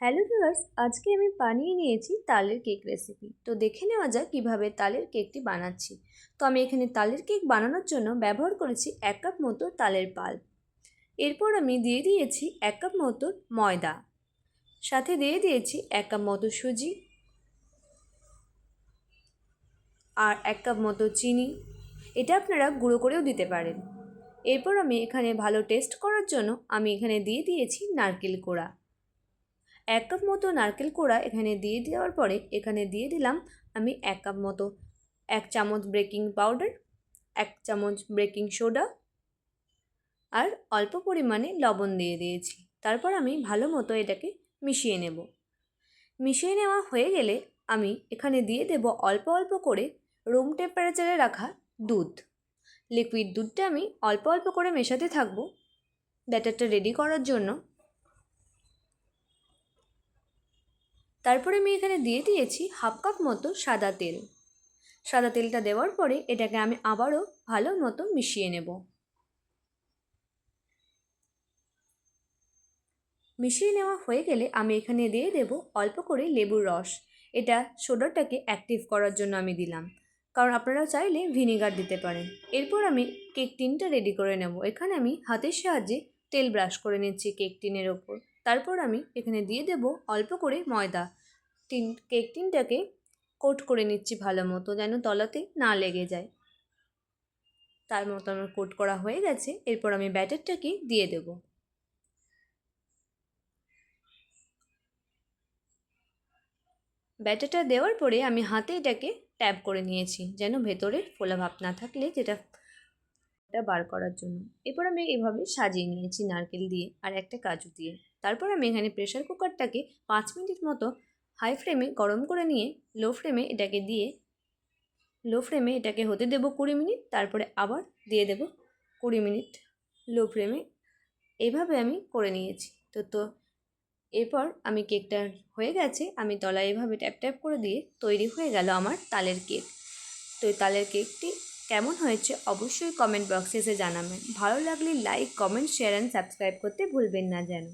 Hello viewers, আজকে আমি বানিয়ে নিয়েছি তালের কেক রেসিপি তো দেখে নেওয়া যাক কীভাবে তালের কেকটি বানাচ্ছি। তো আমি এখানে তালের কেক বানানোর জন্য ব্যবহার করেছি এক কাপ মতো তালের পাল এরপর আমি দিয়ে দিয়েছি এক কাপ মতো ময়দা। সাথে দিয়ে দিয়েছি এক কাপ মতো সুজি। আর এক কাপ মতো চিনি। এটা আপনারা গুঁড়ো করেও দিতে পারেন। এরপর আমি এখানে ভালো টেস্ট করার জন্য আমি এখানে দিয়ে দিয়েছি নারকেল কোড়া। এক কাপ মতো নারকেল কোড়া এখানে দিয়ে দেওয়ার পরে এখানে দিয়ে দিলাম আমি এক কাপ মতো, এক চামচ বেকিং পাউডার, এক চামচ বেকিং সোডা আর অল্প পরিমাণে লবণ দিয়ে দিয়েছি। তারপর আমি ভালো মতো এটাকে মিশিয়ে নেব। মিশিয়ে নেওয়া হয়ে গেলে আমি এখানে দিয়ে দেব অল্প অল্প করে রুম টেম্পারেচারে রাখা দুধ। লিকুইড দুধটা আমি অল্প অল্প করে মেশাতে থাকব। ব্যাটারটা রেডি করার জন্য তারপরে আমি এখানে দিয়ে দিয়েছি হাফ কাপ মতো সাদা তেল। সাদা তেলটা দেওয়ার পরে এটাকে আমি আবারও ভালো মতো মিশিয়ে নেব। মিশিয়ে নেওয়া হয়ে গেলে আমি এখানে দিয়ে দেব অল্প করে লেবুর রস। এটা সোডাটাকে অ্যাক্টিভ করার জন্য আমি দিলাম। কারণ আপনারা চাইলে ভিনিগার দিতে পারেন। এরপর আমি কেক টিনটা রেডি করে নেব। এখানে আমি হাতের সাহায্যে তেল ব্রাশ করে নিচ্ছি কেক টিনের ওপর। তারপর আমি এখানে দিয়ে দেব অল্প করে ময়দা। টিন কেক টিনটাকে কোট করে নিচ্ছি ভালো মতো যেন তলাতে না লেগে যায়। তার মতো আমার কোট করা হয়ে গেছে, এরপর আমি ব্যাটারটাকে দিয়ে দেব। ব্যাটারটা দেওয়ার পরে আমি হাতে এটাকে ট্যাপ করে নিয়েছি যেন ভেতরে ফোলা ভাব না থাকলে যেটা এটা বার করার জন্য। এরপর আমি এভাবে সাজিয়ে নিয়েছি নারকেল দিয়ে আর একটা কাজু দিয়ে। তারপর আমি এখানে প্রেশার কুকারটাকে পাঁচ মিনিট মতো হাই ফ্লেমে গরম করে নিয়ে লো ফ্লেমে এটাকে দিয়ে লো ফ্লেমে এটাকে হতে দেব কুড়ি মিনিট, তারপরে আবার দিয়ে দেব কুড়ি মিনিট লো ফ্লেমে এভাবে আমি করে নিয়েছি। তো তো এরপর আমি কেকটা হয়ে গেছে, আমি তলায় এভাবে ট্যাপ ট্যাপ করে দিয়ে তৈরি হয়ে গেল আমার তালের কেক তো তালের কেকটি কেমন হয়েছে অবশ্যই কমেন্ট বক্সে এসে জানাবেন। ভালো লাগলে like comment share and subscribe করতে ভুলবেন না যেন।